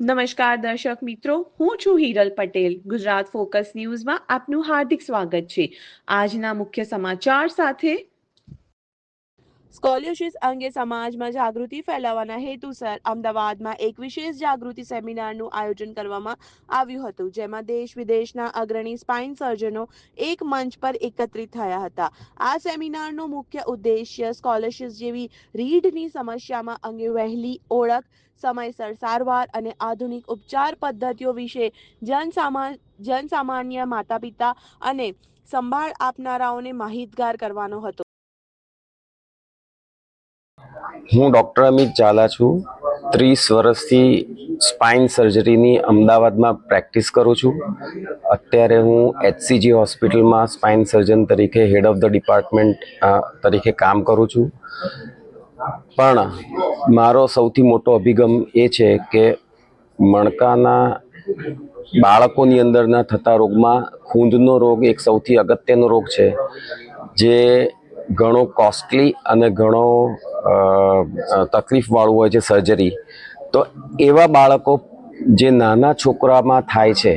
નમસ્કાર દર્શક મિત્રો, હું છું હિરલ પટેલ. ગુજરાત ફોકસ ન્યૂઝમાં આપનું હાર્દિક સ્વાગત છે. આજના મુખ્ય સમાચાર સાથે સ્કોલરશિપ અંગે સમાજમાં જાગૃતિ ફેલાવવાના હેતુસર અમદાવાદમાં એક વિશેષ જાગૃતિ સેમિનારનું આયોજન કરવામાં આવ્યું હતું, જેમાં દેશ વિદેશના અગ્રણી સ્પાઇન સર્જનો એક મંચ પર એકત્રિત થયા હતા. આ સેમિનારનો મુખ્ય ઉદ્દેશ્ય સ્કોલરશીપ જેવી રીઢની સમસ્યામાં અંગે વહેલી ઓળખ, સમયસર સારવાર અને આધુનિક ઉપચાર પદ્ધતિઓ વિશે જનસામા, જનસામાન્ય માતા પિતા અને સંભાળ આપનારાઓને માહિતગાર કરવાનો હતો. હું ડૉક્ટર અમિત ઝાલા છું. ત્રીસ વર્ષથી સ્પાઇન સર્જરીની અમદાવાદમાં પ્રેક્ટિસ કરું છું. અત્યારે હું એચસીજી હોસ્પિટલમાં સ્પાઇન સર્જન તરીકે હેડ ઓફ ધ ડિપાર્ટમેન્ટ તરીકે કામ કરું છું. પણ મારો સૌથી મોટો અભિગમ એ છે કે મણકાના બાળકોની અંદરના થતા રોગમાં ખૂંદનો રોગ એક સૌથી અગત્યનો રોગ છે, જે ઘણો કોસ્ટલી અને ઘણો તકલીફવાળું હોય છે સર્જરી તો એવા બાળકો જે નાના છોકરામાં થાય છે,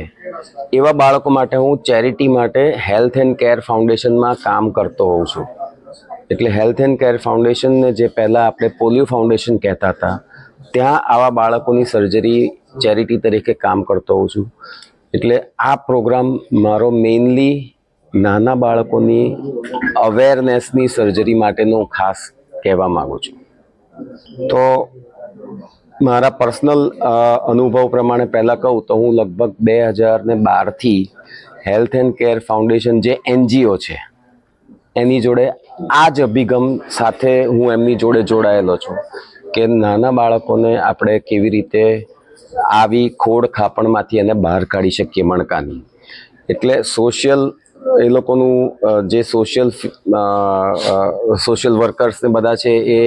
એવા બાળકો માટે હું ચેરિટી માટે હેલ્થ એન્ડ કેર ફાઉન્ડેશનમાં કામ કરતો હોઉં છું. એટલે હેલ્થ એન્ડ કેર ફાઉન્ડેશનને જે પહેલાં આપણે પોલિયો ફાઉન્ડેશન કહેતા હતા, ત્યાં આવા બાળકોની સર્જરી ચેરિટી તરીકે કામ કરતો હોઉં છું. એટલે આ પ્રોગ્રામ મારો મેઇનલી નાના બાળકોની અવેરનેસની સર્જરી માટેનો ખાસ કહેવા માગું છું. તો મારા પર્સનલ અનુભવ પ્રમાણે પહેલાં કહું તો હું લગભગ બે હજાર ને બારથી હેલ્થ એન્ડ કેર ફાઉન્ડેશન જે એનજીઓ છે, એની જોડે આ જ અભિગમ સાથે હું એમની જોડે જોડાયેલો છું કે નાના બાળકોને આપણે કેવી રીતે આવી ખોડ ખાપણમાંથી એને બહાર કાઢી શકીએ મણકાની. એટલે સોશિયલ એ લોકોનું જે સોશિયલ સોશિયલ વર્કર્સ ને બધા છે એ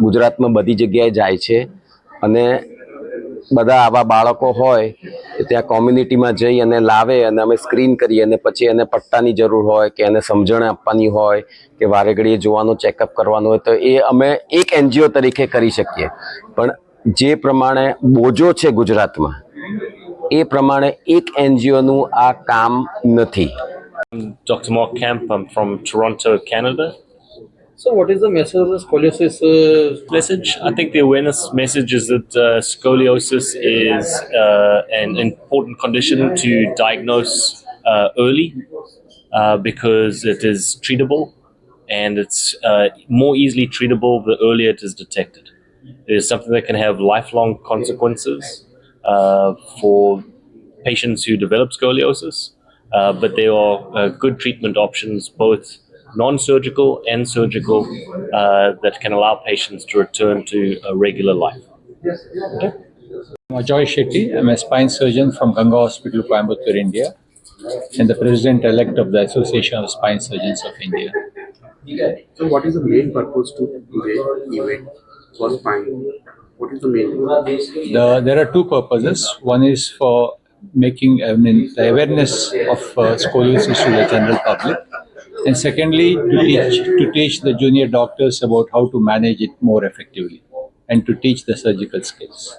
ગુજરાતમાં બધી જગ્યાએ જાય છે અને બધા આવા બાળકો હોય ત્યાં કોમ્યુનિટીમાં જઈ અને લાવે અને અમે સ્ક્રીન કરીએ અને પછી એને પટ્ટાની જરૂર હોય કે એને સમજણ આપવાની હોય કે વારે ઘડીએ જોવાનું, ચેકઅપ કરવાનું હોય તો એ અમે એક એનજીઓ તરીકે કરી શકીએ પણ જે પ્રમાણે બોજો છે ગુજરાતમાં, એ પ્રમાણે એક એનજીઓનું આ કામ નથી Dr. Mark Camp. I'm from Toronto. So, what is the message of the scoliosis? Uh, Message I think the awareness message is that uh, scoliosis is uh, an important condition to diagnose uh, early uh, because it is treatable and it's uh, more easily treatable the earlier it is detected. It is something that can have lifelong consequences uh, for patients who develop scoliosis, uh, but there are uh, good treatment options, both non surgical and surgical, uh, that can allow patients to return to a regular life. I'm Ajoy Shetty. I'm a spine surgeon from Ganga Hospital, Coimbatore, India, and the president-elect of the Association of Spine Surgeons of India. So what is the main purpose to event, event for spine? What is the main? The, there are two purposes. One is for making I mean, the awareness of uh, scoliosis to the general public, and secondly, to teach to teach the junior doctors about how to manage it more effectively, and to teach the surgical skills.